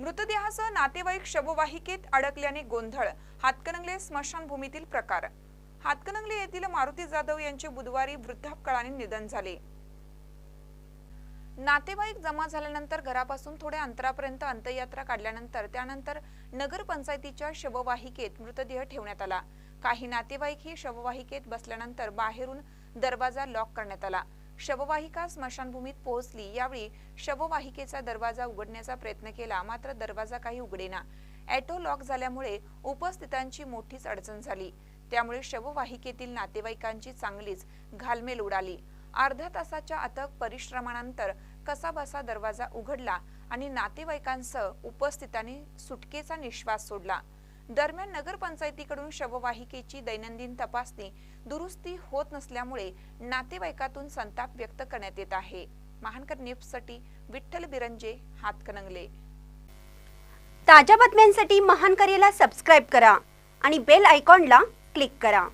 मृतदेहासह नातेवाईक शववाहिकेत अडकल्याने गोंधळ हातकणंगले स्मशानभूमीतील प्रकार. हातकणंगले येथील मारुती जाधव यांचे बुधवारी वृद्धापकाळाने निधन झाले. नातेवाईक जमा झाल्यानंतर घरापासून थोड्या अंतरापर्यंत अंत्ययात्रा काढल्यानंतर त्यानंतर नगरपंचायतीच्या शववाहिकेत मृतदेह ठेवण्यात आला. काही नातेवाईक ही शववाहिकेत बसल्यानंतर बाहेरून दरवाजा लॉक करण्यात आला. शववाहिका स्मशानभूमीत पोहोचली. यावेळी शववाहिकेचा दरवाजा उघडण्याचा प्रयत्न केला मात्र दरवाजा काही उघडेना. ॲटो लॉक झाल्यामुळे उपस्थितांची मोठीच अडचण झाली. त्यामुळे शववाहिकेतील नातेवाईकांची चांगलीच घालमेल उडाली. अर्ध्या तासाच्या अथक परिश्रमानंतर कसाबसा दरवाजा उघडला आणि नातेवाईकांसह उपस्थितांनी सुटकेचा निश्वास सोडला. दरम्यान नगरपंचायतीकडून शववाहिकेची दैनंदिन तपासणी दुरुस्ती होत नसल्यामुळे नातेवाईकातून संताप व्यक्त करण्यात येत आहे. महानकर न्यूजसाठी विठ्ठल बिरंजे हातकणंगले ताज्या बातम्यांसाठी महानकरेला सबस्क्राईब करा आणि बेल आयकॉनला क्लिक करा.